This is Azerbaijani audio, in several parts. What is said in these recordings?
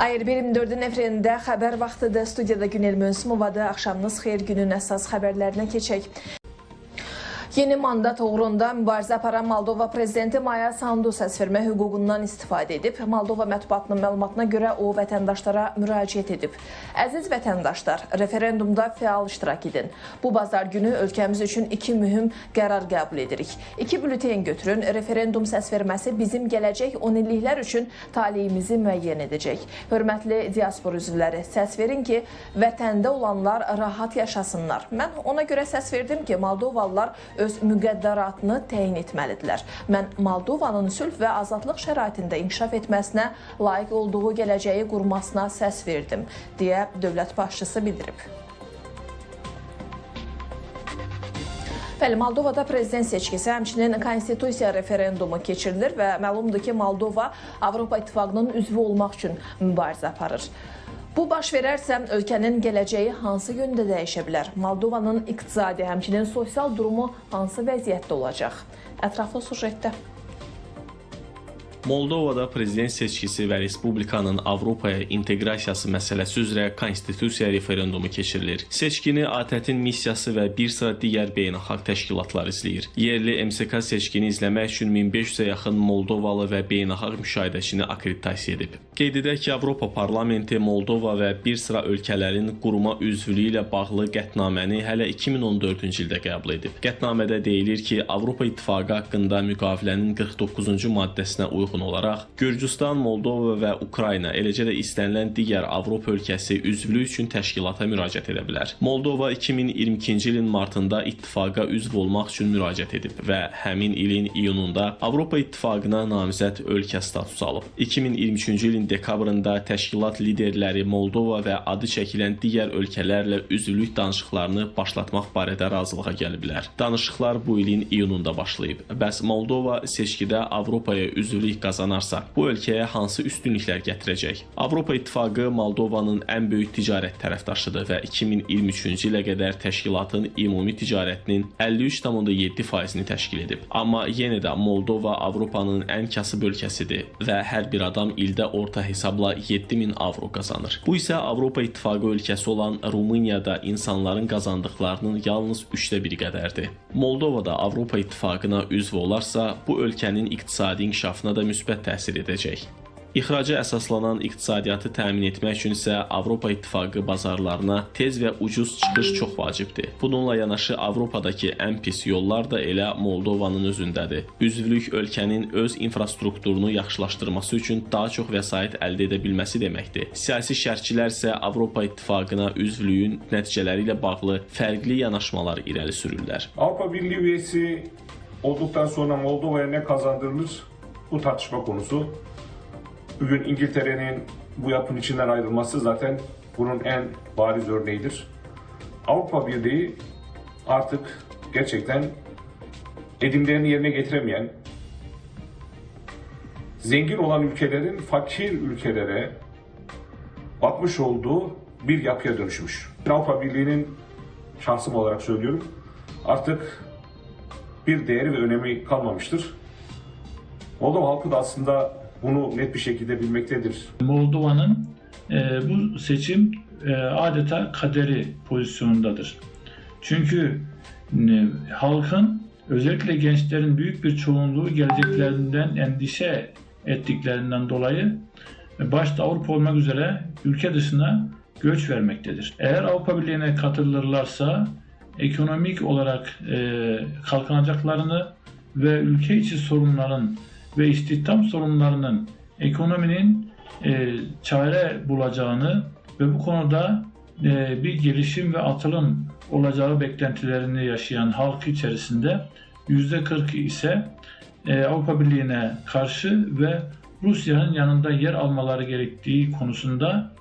Ayır 24-ün efirində xəbər vaxtıdır. Studiyada Günel Mönsümovadır. Axşamınız xeyir günün əsas xəbərlərinə keçək. Yeni mandat uğrunda mübarizə aparan Moldova prezidenti Maya Sandu səsvermə hüququndan istifadə edib. Moldova mətbuatının məlumatına görə o vətəndaşlara müraciət edib. Əziz vətəndaşlar, referendumda fəal iştirak edin. Bu bazar günü ölkəmiz üçün iki mühüm qərar qəbul edirik. İki bülten götürün. Referendum səsverməsi bizim gələcək 10 illiklər üçün taleyimizi müəyyən edəcək. Hörmətli diaspor üzvləri, səs verin ki, vətəndə olanlar rahat yaşasınlar. Mən ona görə səs verdim ki, Moldovalılar öz müqəddəratını təyin etməlidirlər. Mən Moldovanın sülh və azadlıq şəraitində inkişaf etməsinə, layiq olduğu gələcəyi qurmasına səs verdim, deyə dövlət başçısı bildirib. Bəli, Moldovada prezident seçkisi, həmçinin konstitusiya referendumu keçirilir və məlumdur ki, Moldova Avropa İttifaqının üzvü olmaq üçün mübarizə aparır. Bu baş verərsə ölkənin gələcəyi hansı yöndə dəyişə bilər? Moldovanın iqtisadi, həmçinin sosial durumu hansı vəziyyətdə olacaq? Ətraflı sujetdə. Moldovada prezident seçkisi və respublikanın Avropaya inteqrasiyası məsələsi üzrə konstitusiya referendumu keçirilir. Seçkini ATƏT-in missiyası və bir sıra digər beynəlxalq təşkilatlar izləyir. Yerli MSK seçkini izləmək üçün 1500-ə yaxın Moldovalı və beynəlxalq müşahidəçini akkreditasiya edib. Qeyd edək ki, Avropa Parlamenti Moldova və bir sıra ölkələrin quruma üzvlüyü ilə bağlı qətnaməni hələ 2014-cü ildə qəbul edib. Qətnamədə deyilir ki, Avropa İttifaqı haqqında müqavilənin 49-cu maddəsinə uyğun olaraq Gürcüstan, Moldova və Ukrayna, eləcə də istənilən digər Avropa ölkəsi üzvlük üçün təşkilata müraciət edə bilər. Moldova 2022-ci ilin martında ittifaqa üzv olmaq üçün müraciət edib və həmin ilin iyununda Avropa İttifaqına namizəd ölkə statusu alıb. 2023-cü ilin dekabrında təşkilat liderləri Moldova və adı çəkilən digər ölkələrlə üzvlük danışıqlarını başlatmaq barədə razılığa gəliblər. Danışıqlar bu ilin iyununda başlayıb. Bəs Moldova seçkidə Avropaya üzvlük qazanarsa, bu ölkəyə hansı üstünlüklər gətirəcək? Avropa İttifaqı Moldovanın ən böyük ticarət tərəfdaşıdır və 2023-cü ilə qədər təşkilatın ümumi ticarətinin 53,7%-ni təşkil edib. Amma yenə də Moldova Avropanın ən kasıb ölkəsidir və hər bir adam ildə orta hesabla 7000 avro qazanır. Bu isə Avropa İttifaqı ölkəsi olan Rumuniyada insanların qazandıqlarının yalnız 3də 1 qədərdir. Moldova da Avropa İttifaqına üzv olarsa, bu ölkənin iqtisadi inkişafına da müsbət təsir edəcək. İxraca əsaslanan iqtisadiyyatı təmin etmək üçün isə Avropa İttifaqı bazarlarına tez və ucuz çıxış çox vacibdir. Bununla yanaşı Avropadakı ən pis yollar da elə Moldovanın özündədir. Üzvlük ölkənin öz infrastrukturunu yaxşılaşdırması üçün daha çox vəsait əldə edə bilməsi deməkdir. Siyasi şərhçilər isə Avropa İttifaqına üzvlüyün nəticələri ilə bağlı fərqli yanaşmalar irəli sürürlər. Avrupa Birliği üyesi olduktan sonra Moldova'ya ne kazandırılır? Bu tartışma konusu. Bugün İngiltere'nin bu yapının içinden ayrılması zaten bunun en bariz örneğidir. Avrupa Birliği artık gerçekten edimlerini yerine getiremeyen, zengin olan ülkelerin fakir ülkelere batmış olduğu bir yapıya dönüşmüş. Avrupa Birliği'nin şahsım olarak söylüyorum artık bir değeri ve önemi kalmamıştır. Moldova halkı da aslında bunu net bir şekilde bilmektedir. Moldova'nın e, bu seçim e, adeta kaderi pozisyonundadır. Çünkü e, halkın özellikle gençlerin büyük bir çoğunluğu geleceklerinden endişe ettiklerinden dolayı e, başta Avrupa olmak üzere ülke dışına göç vermektedir. Eğer Avrupa Birliği'ne katılırlarsa ekonomik olarak e, kalkınacaklarını ve ülke içi sorunların ve istihdam sorunlarının ekonominin e, çare bulacağını ve bu konuda e, bir gelişim ve atılım olacağı beklentilerini yaşayan halk içerisinde %40 ise e, Avrupa Birliği'ne karşı ve Rusya'nın yanında yer almaları gerektiği konusunda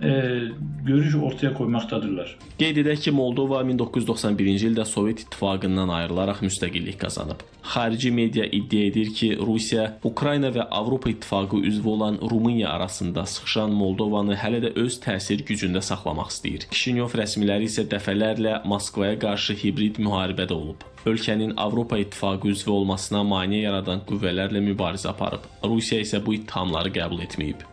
görüş ortaya koymaktadırlar. Qeyd edək ki, Moldova 1991-ci ildə Sovet İttifaqından ayrılaraq müstəqillik qazanıb. Xarici media iddia edir ki, Rusiya Ukrayna və Avropa İttifaqı üzvü olan Rumıniya arasında sıxışan Moldovanı hələ də öz təsir gücündə saxlamaq istəyir. Kişinyov rəsmiləri isə dəfələrlə Moskvaya qarşı hibrid müharibədə olub. Ölkənin Avropa İttifaqı üzvü olmasına maneə yaradan qüvvələrlə mübarizə aparıb. Rusiya isə bu ittihamları qəbul etməyib.